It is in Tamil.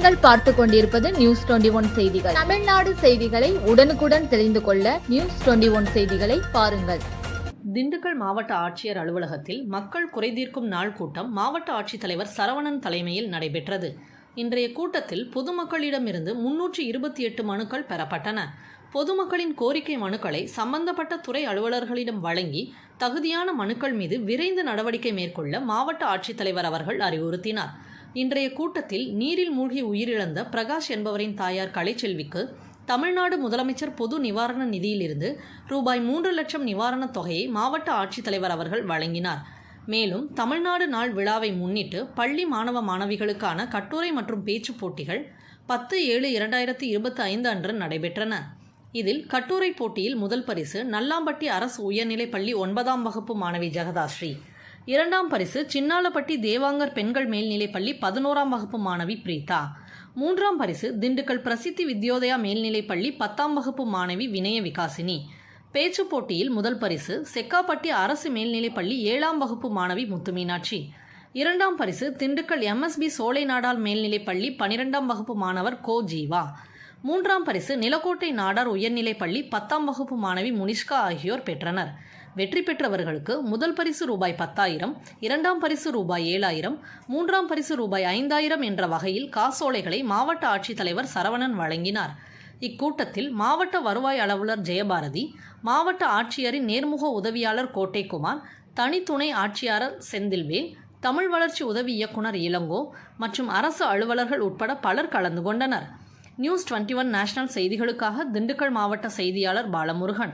நீங்கள் பார்த்து கொண்டிருப்பது நியூஸ் டுவெண்டி ஒன் செய்திகள். தமிழ்நாடு செய்திகளை உடனுக்குடன் தெரிந்து கொள்ள நியூஸ் டுவெண்டி ஒன் செய்திகளை பாருங்கள். திண்டுக்கல் மாவட்ட ஆட்சியர் அலுவலகத்தில் மக்கள் குறைதீர்க்கும் நாள் கூட்டம் மாவட்ட ஆட்சித்தலைவர் சரவணன் தலைமையில் நடைபெற்றது. இன்றைய கூட்டத்தில் பொதுமக்களிடமிருந்து முன்னூற்றி இருபத்தி எட்டு மனுக்கள் பெறப்பட்டன. பொதுமக்களின் கோரிக்கை மனுக்களை சம்பந்தப்பட்ட துறை அலுவலர்களிடம் வழங்கி தகுதியான மனுக்கள் மீது விரைந்து நடவடிக்கை மேற்கொள்ள மாவட்ட ஆட்சித்தலைவர் அவர்கள் அறிவுறுத்தினார். இன்றைய கூட்டத்தில் நீரில் மூழ்கி உயிரிழந்த பிரகாஷ் என்பவரின் தாயார் கலைச்செல்விக்கு தமிழ்நாடு முதலமைச்சர் பொது நிவாரண நிதியிலிருந்து ரூபாய் மூன்று லட்சம் நிவாரணத் தொகையை மாவட்ட ஆட்சித்தலைவர் அவர்கள் வழங்கினார். மேலும் தமிழ்நாடு நாள் விழாவை முன்னிட்டு பள்ளி மாணவ மாணவிகளுக்கான கட்டுரை மற்றும் பேச்சுப் போட்டிகள் பத்து ஏழு இரண்டாயிரத்தி இருபத்தி ஐந்து அன்று நடைபெற்றன. இதில் கட்டுரை போட்டியில் முதல் பரிசு நல்லாம்பட்டி அரசு உயர்நிலைப் பள்ளி ஒன்பதாம் வகுப்பு மாணவி ஜெகதாஸ்ரீ. இரண்டாம் பரிசு சின்னாலப்பட்டி தேவாங்கர் பெண்கள் மேல்நிலைப் பள்ளி பதினோராம் வகுப்பு மாணவி பிரீதா. மூன்றாம் பரிசு திண்டுக்கல் பிரசித்தி வித்யோதயா மேல்நிலைப் பள்ளி பத்தாம் வகுப்பு மாணவி வினய விகாசினி. பேச்சுப் போட்டியில் முதல் பரிசு செக்காப்பட்டி அரசு மேல்நிலைப் பள்ளி ஏழாம் வகுப்பு மாணவி முத்துமீனாட்சி. இரண்டாம் பரிசு திண்டுக்கல் எம்எஸ்பி சோலை நாடால் மேல்நிலைப் பள்ளி பனிரெண்டாம் வகுப்பு மாணவர் கோ ஜீவா. மூன்றாம் பரிசு நிலக்கோட்டை நாடார் உயர்நிலைப் பள்ளி பத்தாம் வகுப்பு மாணவி முனிஷ்கா ஆகியோர் பெற்றனர். வெற்றி பெற்றவர்களுக்கு முதல் பரிசு ரூபாய் பத்தாயிரம் இரண்டாம் பரிசு ரூபாய் ஏழாயிரம் மூன்றாம் பரிசு ரூபாய் ஐந்தாயிரம் என்ற வகையில் காசோலைகளை மாவட்ட ஆட்சித்தலைவர் சரவணன் வழங்கினார். இக்கூட்டத்தில் மாவட்ட வருவாய் அலுவலர் ஜெயபாரதி மாவட்ட ஆட்சியரின் நேர்முக உதவியாளர் கோட்டைக்குமார் தனித்துணை ஆட்சியாளர் செந்தில்வேல் தமிழ் வளர்ச்சி உதவி இயக்குனர் இளங்கோ மற்றும் அரசு அலுவலர்கள் உட்பட பலர் கலந்து கொண்டனர். நியூஸ் டுவெண்ட்டி ஒன் நேஷனல் செய்திகளுக்காக திண்டுக்கல் மாவட்ட செய்தியாளர் பாலமுருகன்.